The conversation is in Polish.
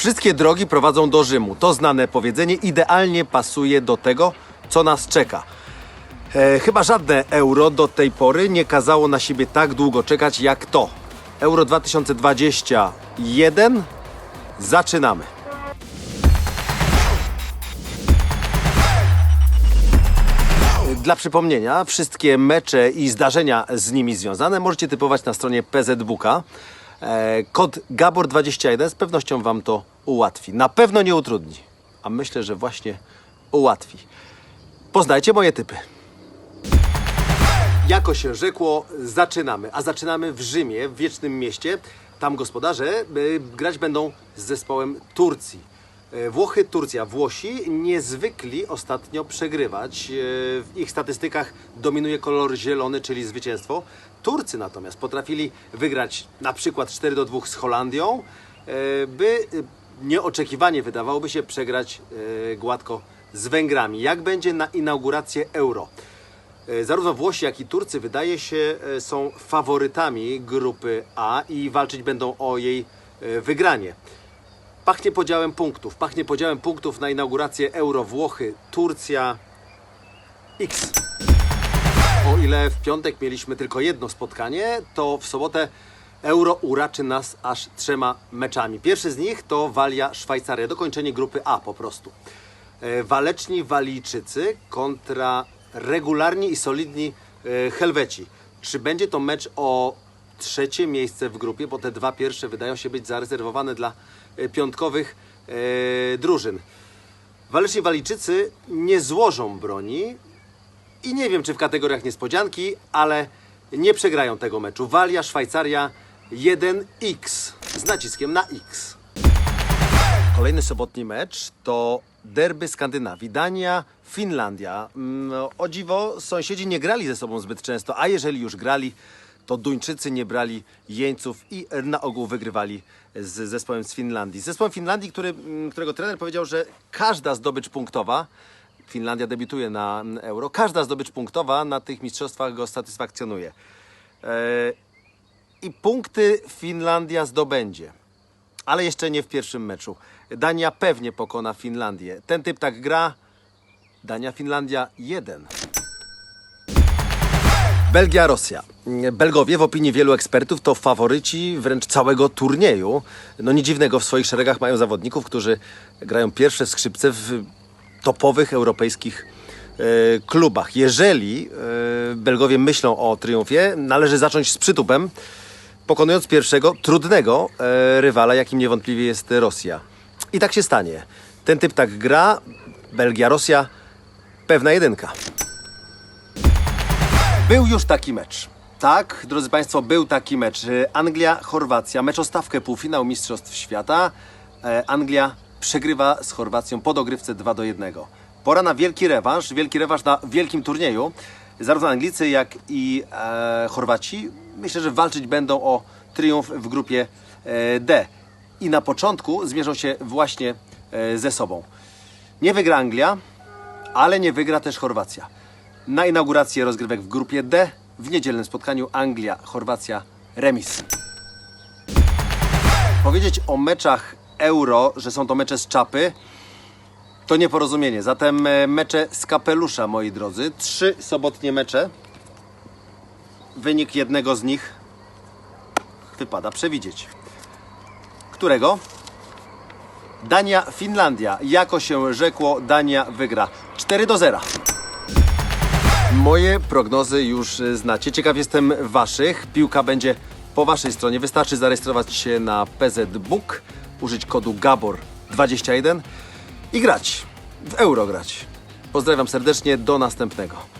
Wszystkie drogi prowadzą do Rzymu. To znane powiedzenie idealnie pasuje do tego, co nas czeka. E, chyba żadne euro do tej pory nie kazało na siebie tak długo czekać jak to. Euro 2021. Zaczynamy. Dla przypomnienia, wszystkie mecze i zdarzenia z nimi związane możecie typować na stronie PZWK. E, Kod Gabor21 z pewnością Wam to ułatwi. Na pewno nie utrudni, a myślę, że właśnie ułatwi. Poznajcie moje typy. Jako się rzekło, zaczynamy. A zaczynamy w Rzymie, w wiecznym mieście. Tam gospodarze grać będą z zespołem Turcji. E, Włochy, Turcja. Włosi niezwykli ostatnio przegrywać. E, W ich statystykach dominuje kolor zielony, czyli zwycięstwo. Turcy natomiast potrafili wygrać na przykład 4 do 2 z Holandią, e, by y, nieoczekiwanie wydawałoby się przegrać e, gładko z Węgrami. Jak będzie na inaugurację euro? E, Zarówno Włosi, jak i Turcy wydaje się e, są faworytami grupy A i walczyć będą o jej e, wygranie. Pachnie podziałem punktów. Pachnie podziałem punktów na inaugurację Euro Włochy, Turcja X. O ile w piątek mieliśmy tylko jedno spotkanie, to w sobotę Euro uraczy nas aż trzema meczami. Pierwszy z nich to Walia Szwajcaria, dokończenie grupy A po prostu. E, Waleczni Walijczycy kontra regularni i solidni e, Helweci. Czy będzie to mecz o trzecie miejsce w grupie, bo te dwa pierwsze wydają się być zarezerwowane dla e, piątkowych drużyn. Waleczni Walijczycy nie złożą broni, i nie wiem, czy w kategoriach niespodzianki, ale nie przegrają tego meczu. Walia, Szwajcaria 1x z naciskiem na x. Kolejny sobotni mecz to derby Skandynawii. Dania, Finlandia. Mm, O dziwo, sąsiedzi nie grali ze sobą zbyt często, a jeżeli już grali, to Duńczycy nie brali jeńców i na ogół wygrywali z zespołem z Finlandii. Zespołem Finlandii, który, mm, którego trener powiedział, że każda zdobycz punktowa Finlandia debiutuje na Euro. Każda zdobycz punktowa na tych mistrzostwach go satysfakcjonuje. E, I punkty Finlandia zdobędzie. Ale jeszcze nie w pierwszym meczu. Dania pewnie pokona Finlandię. Ten typ tak gra. Dania, Finlandia 1. Belgia, Rosja. Belgowie, w opinii wielu ekspertów, to faworyci wręcz całego turnieju. No nie dziwnego, w swoich szeregach mają zawodników, którzy grają pierwsze skrzypce w topowych europejskich e, klubach. Jeżeli e, Belgowie myślą o triumfie, należy zacząć z przytupem, pokonując pierwszego trudnego e, rywala, jakim niewątpliwie jest Rosja. I tak się stanie. Ten typ tak gra, Belgia, Rosja, pewna jedynka. Był już taki mecz. Tak, drodzy Państwo, był taki mecz. Anglia-Chorwacja, mecz o stawkę półfinał Mistrzostw Świata. Anglia przegrywa z Chorwacją po dogrywce 2 do 1. Pora na wielki rewanż, wielki rewanż na wielkim turnieju. Zarówno Anglicy, jak i e, Chorwaci myślę, że walczyć będą o triumf w grupie e, D. I na początku zmierzą się właśnie e, ze sobą. Nie wygra Anglia, ale nie wygra też Chorwacja. Na inaugurację rozgrywek w grupie D w niedzielnym spotkaniu Anglia-Chorwacja remis. Powiedzieć o meczach Euro, że są to mecze z czapy, to nieporozumienie. Zatem e, mecze z kapelusza, moi drodzy. Trzy sobotnie mecze. Wynik jednego z nich wypada przewidzieć. Którego? Dania, Finlandia. Jako się rzekło, Dania wygra 4 do 0. Moje prognozy już y, znacie. Ciekaw jestem Waszych. Piłka będzie po Waszej stronie. Wystarczy zarejestrować się na PZBook, użyć kodu GABOR21 i grać. W euro grać. Pozdrawiam serdecznie. Do następnego.